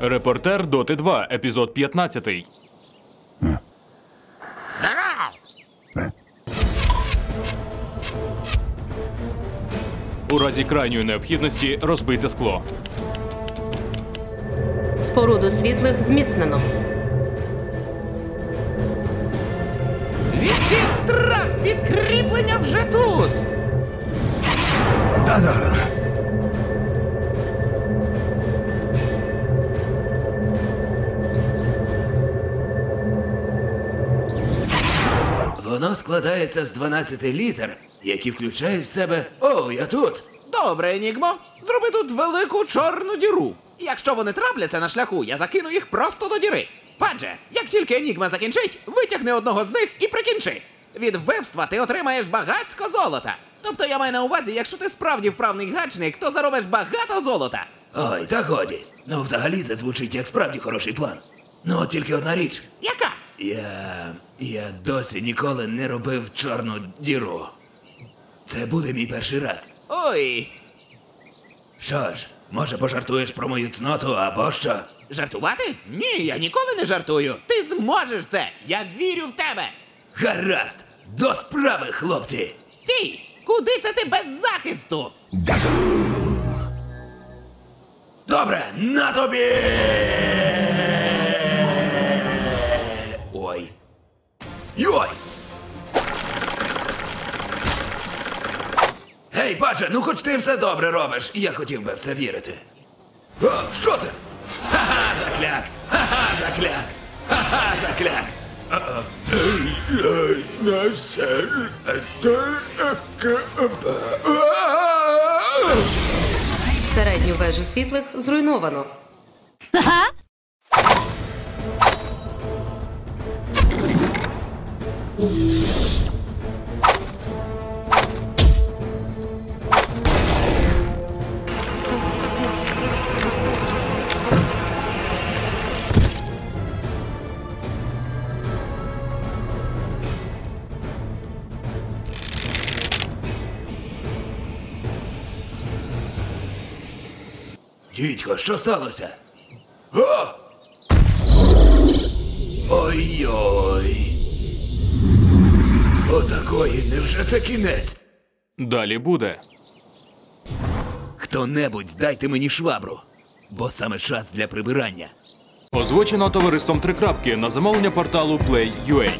Репортер Доти 2, епізод 15. У разі крайньої необхідності розбийте скло. Споруду світлих зміцнено. Відкинь страх! Підкріплення вже тут! Воно складається з 12 літер, які включають в себе. О, я тут! Добре, Енігмо, зроби тут велику чорну діру. Якщо вони трапляться на шляху, я закину їх просто до діри. Падже, як тільки Енігма закінчить, витягни одного з них і прикінчи. Від вбивства ти отримаєш багацько золота. Тобто я маю на увазі, якщо ти справді вправний гачник, то заробиш багато золота. Ой, та годі. Ну, взагалі це звучить як справді хороший план. Ну, от тільки одна річ. Яка? Я. я досі ніколи не робив чорну діру. Це буде мій перший раз. Ой, Що ж, може пожартуєш про мою цноту або що? жартувати? Ні, я ніколи не жартую. Ти зможеш це! Я вірю в тебе! Гаразд! До справи, хлопці! Стій! Куди це ти без захисту? Добре, на тобі! Гей, баче, ну хоч ти все добре робиш. Я хотів би в це вірити. О, що це? Ха-ха, закляк! Ха-ха, закляк! Ха-ха, закляк! Середню вежу світлих зруйновано. Дідько, що сталося? О! Ой-ой. Отакої, невже це кінець? Далі буде. Хто-небудь дайте мені швабру, бо саме час для прибирання. Озвучено товариством Трикрапки на замовлення порталу Play.ua.